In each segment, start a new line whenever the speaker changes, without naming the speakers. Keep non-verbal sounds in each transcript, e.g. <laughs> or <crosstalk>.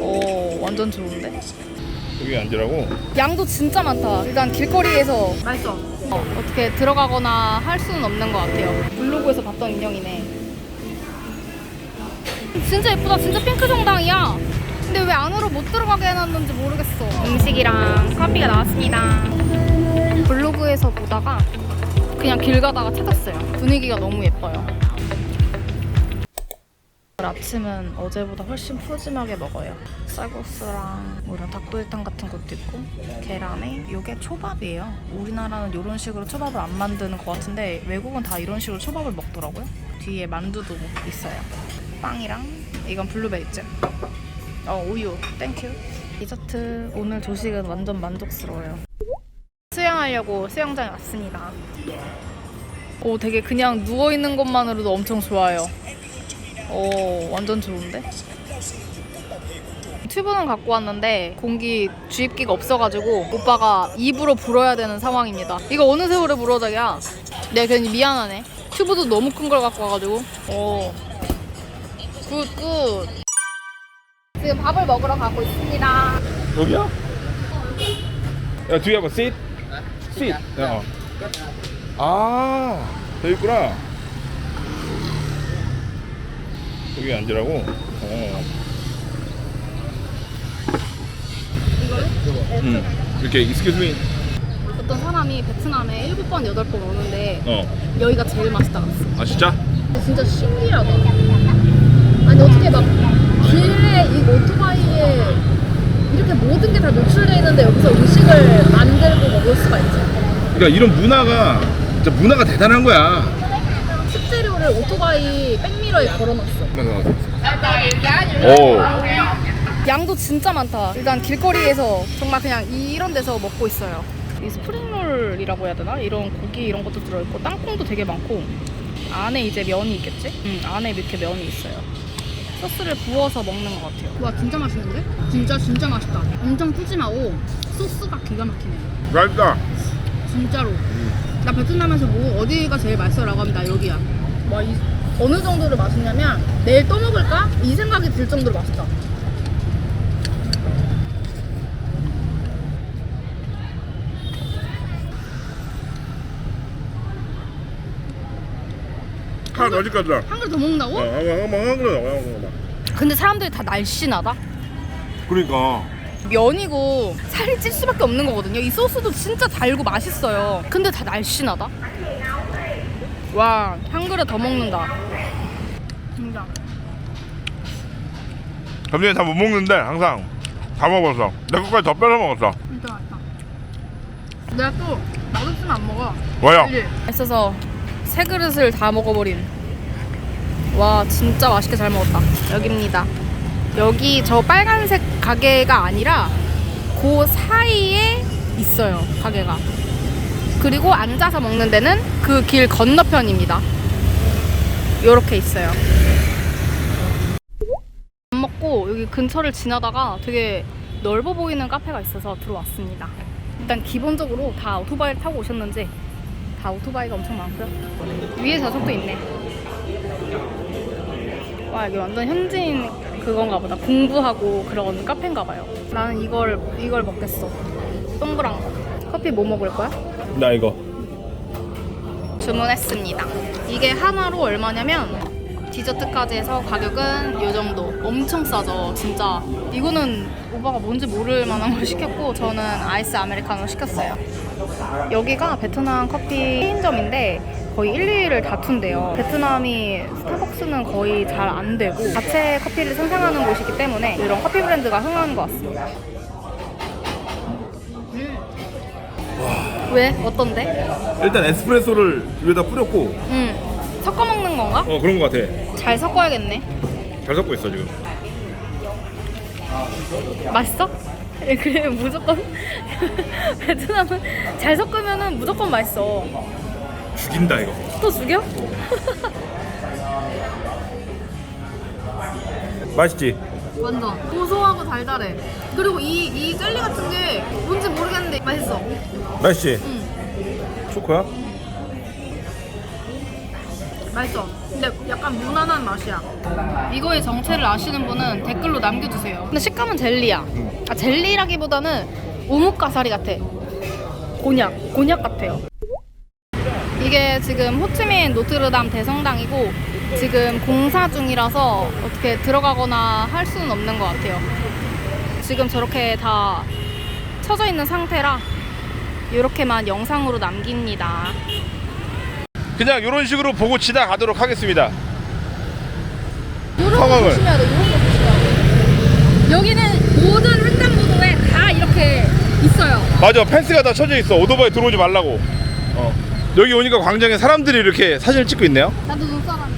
오 완전 좋은데?
여기 앉으라고?
양도 진짜 많다. 일단 길거리에서 맛있어. 어, 어떻게 들어가거나 할 수는 없는 것 같아요. 블로그에서 봤던 인형이네. 진짜 예쁘다. 진짜 핑크 정당이야. 근데 왜 안으로 못 들어가게 해놨는지 모르겠어. 음식이랑 커피가 나왔습니다. 블로그에서 보다가 그냥 길 가다가 찾았어요. 분위기가 너무 예뻐요. 아침은 어제보다 훨씬 푸짐하게 먹어요. 쌀국수랑 뭐 이런 닭도리탕 같은 것도 있고 계란에 이게 초밥이에요. 우리나라는 이런 식으로 초밥을 안 만드는 것 같은데 외국은 다 이런 식으로 초밥을 먹더라고요. 뒤에 만두도 있어요. 빵이랑 이건 블루베리 잼. 어 우유 땡큐. 디저트 오늘 조식은 완전 만족스러워요. 수영하려고 수영장에 왔습니다. 오 되게 그냥 누워 있는 것만으로도 엄청 좋아요. 오 완전 좋은데? 튜브는 갖고 왔는데 공기 주입기가 없어가지고 오빠가 입으로 불어야 되는 상황입니다. 이거 어느 세월에 불어 자기야? 내가 괜히 미안하네. 튜브도 너무 큰 걸 갖고 와가지고. 오. 굿 굿. 지금 밥을 먹으러 가고 있습니다.
여기야? 야 뒤에 봐봐 sit sit 야, 어. 아 여기 있구나 여기 앉으라고? 어. 응 이렇게 excuse me
어떤 사람이 베트남에 7번, 8번 오는데
어.
여기가 제일 맛있다 그랬어.
아 진짜?
진짜 신기하다. 아니 어떻게 막 길에 이 오토바이에 이렇게 모든 게 다 노출돼 있는데 여기서 음식을 만들고 먹을 수가 있지.
그러니까 이런 문화가 진짜 문화가 대단한 거야
식재료를 오토바이 백미 러에 걸어놨어.
오
양도 진짜 많다. 일단 길거리에서 정말 그냥 이런 데서 먹고 있어요. 이 스프링롤이라고 해야 되나? 이런 고기 이런 것도 들어있고 땅콩도 되게 많고 안에 이제 면이 있겠지? 응, 안에 이렇게 면이 있어요. 소스를 부어서 먹는 것 같아요. 와 진짜 맛있는데? 진짜 진짜 맛있다. 엄청 푸짐하고 소스가 기가 막히네.
맛있다
진짜로. 나 베트남에서 뭐 어디가 제일 맛있어라고 하면 나 여기야. 와, 이, 어느 정도로 맛있냐면 내일 또 먹을까? 이 생각이 들 정도로 맛있다.
하나 더 줄까?
한 그릇 더 먹는다고?
어, 한번 한 그릇 한번
근데 사람들이 다 날씬하다.
그러니까
면이고 살이 찔 수밖에 없는 거거든요. 이 소스도 진짜 달고 맛있어요. 근데 다 날씬하다. 와, 한 그릇 더 먹는다. 진짜.
점심에 다 못 먹는데 항상 다 먹었어 내 것까지 더 뺏어 먹었어
진짜 맛있다. 내가 또 맛없으면 안 먹어.
뭐야?
맛있어서 세 그릇을 다 먹어버린. 와 진짜 맛있게 잘 먹었다. 여기입니다. 여기 저 빨간색 가게가 아니라 그 사이에 있어요 가게가. 그리고 앉아서 먹는 데는 그 길 건너편입니다. 요렇게 있어요. 밥 먹고 여기 근처를 지나다가 되게 넓어 보이는 카페가 있어서 들어왔습니다. 일단 기본적으로 다 오토바이를 타고 오셨는지 다 오토바이가 엄청 많고요. 위에 좌석도 있네. 와 여기 완전 현지인 그건가 보다. 공부하고 그런 카페인가 봐요. 나는 이걸 이걸 먹겠어. 동그란 거. 커피 뭐 먹을 거야?
나 이거
주문했습니다. 이게 하나로 얼마냐면 디저트까지 해서 가격은 이 정도. 엄청 싸죠, 진짜. 이거는 오빠가 뭔지 모를 만한 걸 시켰고 저는 아이스 아메리카노 시켰어요. 여기가 베트남 커피 체인점인데 거의 1, 2위를 다툰대요. 베트남이 스타벅스는 거의 잘 안 되고 자체 커피를 생산하는 곳이기 때문에 이런 커피 브랜드가 흥하는 것 같습니다. 왜? 어떤데?
일단 에스프레소를 위에다 뿌렸고
응. 섞어 먹는 건가?
어 그런 거 같아
잘 섞어야겠네.
잘 섞고 있어 지금
맛있어? <laughs> 예, 그래 무조건 <laughs> 베트남은 잘 섞으면은 무조건 맛있어.
죽인다 이거
또 죽여? <laughs>
맛있지?
완전 고소하고 달달해. 그리고 이, 이 젤리 같은 게 뭔지 모르겠는데 맛있어.
맛있지?
응.
초코야?
맛있어. 근데 약간 무난한 맛이야. 이거의 정체를 아시는 분은 댓글로 남겨주세요. 근데 식감은 젤리야. 아 젤리라기보다는 오목가사리 같아. 곤약, 곤약 같아요. 이게 지금 호치민 노트르담 대성당이고 지금 공사 중이라서 어떻게 들어가거나 할 수는 없는 것 같아요. 지금 저렇게 다 쳐져 있는 상태라 이렇게만 영상으로 남깁니다.
그냥 이런 식으로 보고 지나가도록 하겠습니다. 상황을.
거. 여기는 모든 횡단보도에 다 이렇게 있어요.
맞아 펜스가 다 쳐져 있어 오토바이 들어오지 말라고 어. 여기 오니까 광장에 사람들이 이렇게 사진을 찍고 있네요
나도 눈사람.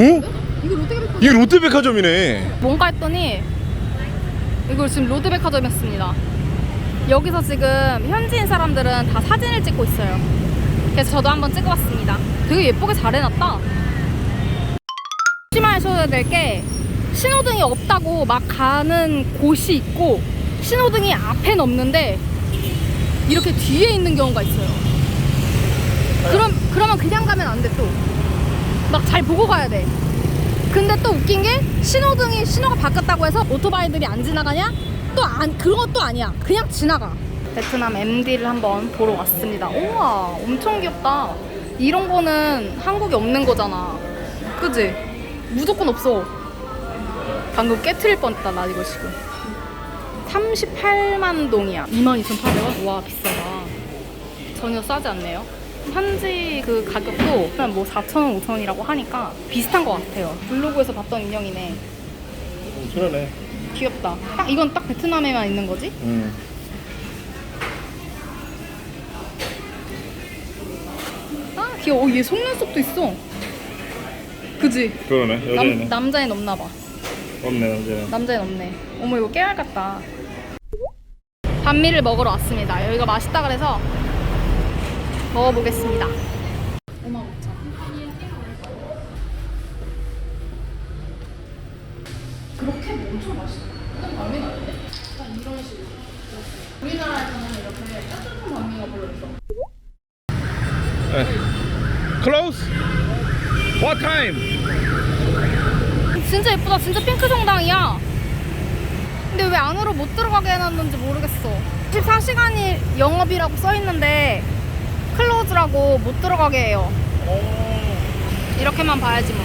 응?
이거 롯데백화점.
이게 롯데백화점이네
뭔가 했더니 이걸 지금 로드백화점이었습니다. 여기서 지금 현지인 사람들은 다 사진을 찍고 있어요. 그래서 저도 한번 찍어봤습니다. 되게 예쁘게 잘 해놨다. 조심하셔야 될 게 신호등이 없다고 막 가는 곳이 있고 신호등이 앞엔 없는데 이렇게 뒤에 있는 경우가 있어요. 그럼 그러면 그냥 가면 안 돼 또. 막 잘 보고 가야 돼. 근데 또 웃긴 게 신호등이 신호가 바뀌었다고 해서 오토바이들이 안 지나가냐? 또안 그건 또 아니야. 그냥 지나가. 베트남 MD를 한번 보러 왔습니다. 우와, 엄청 귀엽다. 이런 거는 한국에 없는 거잖아. 그지? 무조건 없어. 방금 깨트릴 뻔했다, 나 이거 지금. 38만 동이야. 22,800원? 와, 비싸다. 전혀 싸지 않네요. 현지 그 가격도 그냥 뭐 4,000원, 5,000원이라고 하니까 비슷한 것 같아요. 블로그에서 봤던 인형이네.
그러네
귀엽다. 딱 이건 딱 베트남에만 있는 거지?
음.
아 귀여워. 어, 얘 속눈썹도 있어. 그지?
그러네
남, 남자엔 없나 봐.
없네 남자는
남자엔 없네. 어머 이거 깨알 같다. 반미를 먹으러 왔습니다. 여기가 맛있다 그래서 먹어보겠습니다. 5만 5천. 그렇게 뭐 엄청 맛있어. 일단 반미가 아닌데? 약간 이런 식으로. 우리나라에서는 이렇게 따뜻한 반미가 별로 없어.
Close What time?
진짜 예쁘다. 진짜 핑크 정당이야. 근데 왜 안으로 못 들어가게 해놨는지 모르겠어. 14시간이 영업이라고 써있는데 클로즈라고 못 들어가게 해요. 이렇게만 봐야지 뭐.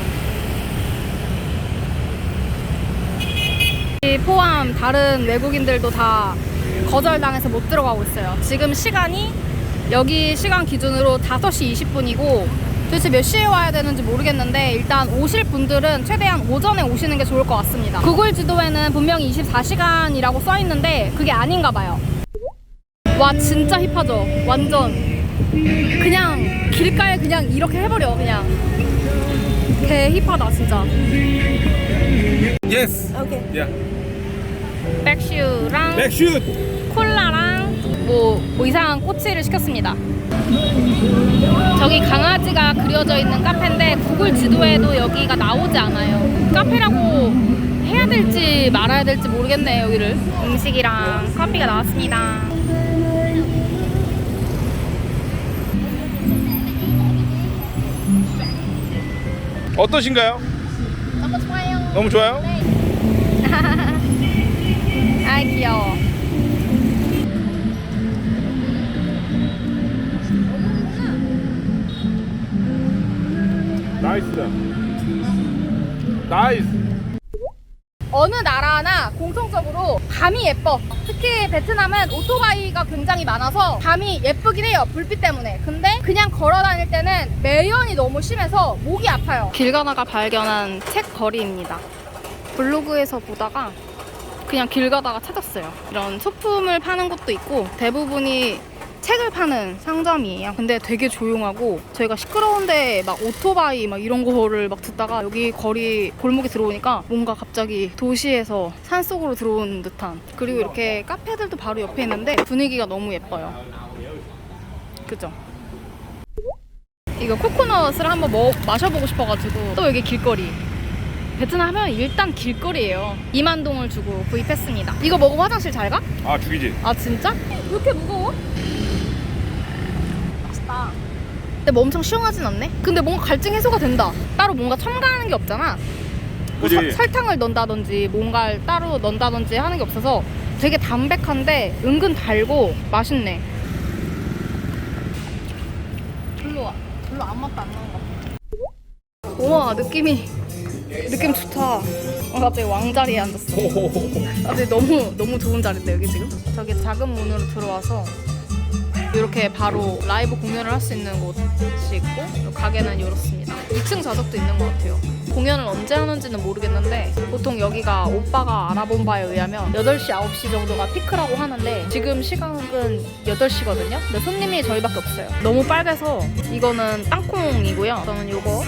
이 포함 다른 외국인들도 다 거절당해서 못 들어가고 있어요. 지금 시간이 여기 시간 기준으로 5시 20분이고 도대체 몇 시에 와야 되는지 모르겠는데 일단 오실 분들은 최대한 오전에 오시는 게 좋을 것 같습니다. 구글 지도에는 분명히 24시간이라고 써 있는데 그게 아닌가 봐요. 와 진짜 힙하죠? 완전 그냥 길가에 그냥 이렇게 해버려 그냥 개 힙하다 진짜.
Yes
오케이.
Yeah
백슈랑
Backshoot
콜라랑 뭐, 뭐 이상한 꼬치를 시켰습니다. 저기 강아지가 그려져 있는 카페인데 구글 지도에도 여기가 나오지 않아요. 카페라고 해야 될지 말아야 될지 모르겠네 여기를. 음식이랑 커피가 나왔습니다.
어떠신가요?
너무 좋아요.
좋아요? <laughs>
아 귀여워.
나이스다 나이스
어느 나라나 공통적으로 밤이 예뻐. 특히 베트남은 오토바이가 굉장히 많아서 밤이 예쁘긴 해요. 불빛 때문에. 근데 그냥 걸어 다닐 때는 매연이 너무 심해서 목이 아파요. 길 가다가 발견한 책 거리입니다. 블로그에서 보다가 그냥 길 가다가 찾았어요. 이런 소품을 파는 곳도 있고 대부분이 책을 파는 상점이에요. 근데 되게 조용하고 저희가 시끄러운데 막 오토바이 막 이런 거를 막 듣다가 여기 거리 골목에 들어오니까 뭔가 갑자기 도시에서 산 속으로 들어온 듯한 그리고 이렇게 카페들도 바로 옆에 있는데 분위기가 너무 예뻐요. 그죠? 이거 코코넛을 한번 먹, 마셔보고 싶어가지고 또 여기 길거리 베트남 하면 일단 길거리예요 2만 동을 주고 구입했습니다 이거 먹으면 화장실 잘 가?
아 죽이지
아 진짜? 왜 이렇게 무거워? 맛있다 근데 뭐 엄청 시원하진 않네. 근데 뭔가 갈증 해소가 된다. 따로 뭔가 첨가하는 게 없잖아. 뭐
그지?
서- 설탕을 넣는다든지 뭔가를 따로 넣는다든지 하는 게 없어서 되게 담백한데 은근 달고 맛있네. 별로 별로 아무 맛도 안 나는 것 같아. 우와 느낌이 느낌 좋다. 어, 갑자기 왕자리에 앉았어. 갑자기 너무 너무 좋은 자리인데 여기 지금 저기 작은 문으로 들어와서 이렇게 바로 라이브 공연을 할 수 있는 곳이 있고 가게는 이렇습니다. 2층 좌석도 있는 것 같아요. 공연을 언제 하는지는 모르겠는데 보통 여기가 오빠가 알아본 바에 의하면 8시, 9시 정도가 피크라고 하는데 지금 시간은 8시거든요. 근데 손님이 저희밖에 없어요. 너무 빨개서 이거는 땅콩이고요. 저는 이거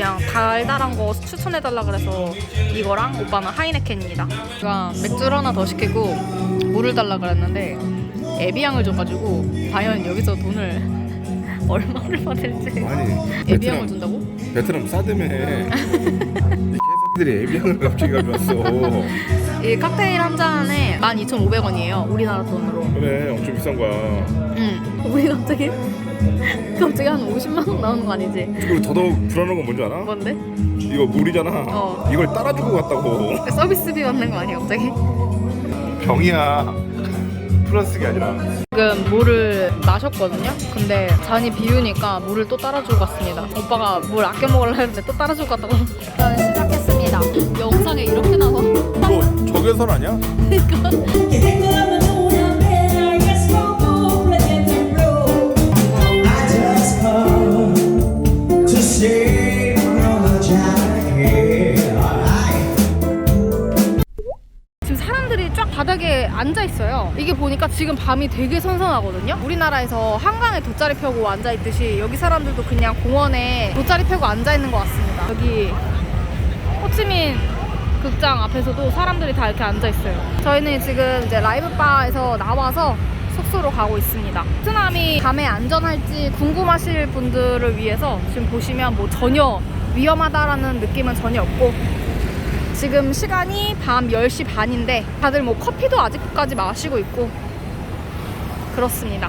그냥 달달한 거 추천해달라 그래서 이거랑 오빠는 하이네켄입니다. 제가 맥주를 하나 더 시키고 물을 달라 그랬는데 에비앙을 줘가지고 과연 여기서 돈을 <laughs> 얼마를 받을지.
아니
에비앙을 준다고?
베트남 싸대매 이 개새끼들이 에비앙을 갑자기 가져왔어. <laughs>
이 칵테일 한 잔에 12,500원이에요 우리나라 돈으로.
그래 엄청 비싼 거야.
응. 우리 갑자기 <laughs> 갑자기 한 50만 원 나오는 거 아니지?
그리고 더더욱 불안한 건 뭔지 알아?
뭔데?
이거 물이잖아
어.
이걸 따라주고 갔다고
서비스비 받는 거 아니야 갑자기?
병이야 플라스틱이 아니라
지금 물을 마셨거든요. 근데 잔이 비우니까 물을 또 따라주고 갔습니다. 오빠가 물 아껴 먹으려 했는데 또 따라주고 갔다고. 일단 시작했습니다. 영상에 이렇게 나와.
이거 적외선 아니야?
I
지금 사람들이 쫙 바닥에 앉아 있어요. 이게 보니까 지금 밤이 되게 선선하거든요. 우리나라에서 한강에 돗자리 펴고 앉아 있듯이 여기 사람들도 그냥 공원에 돗자리 펴고 앉아 있는 것 같습니다. 여기 호치민 극장 앞에서도 사람들이 다 이렇게 앉아 있어요. 저희는 지금 이제 라이브 바에서 나와서 숙소로 가고 있습니다. 베트남이 밤에 안전할지 궁금하실 분들을 위해서 지금 보시면 뭐 전혀 위험하다라는 느낌은 전혀 없고 지금 시간이 밤 10시 반인데 다들 뭐 커피도 아직까지 마시고 있고 그렇습니다.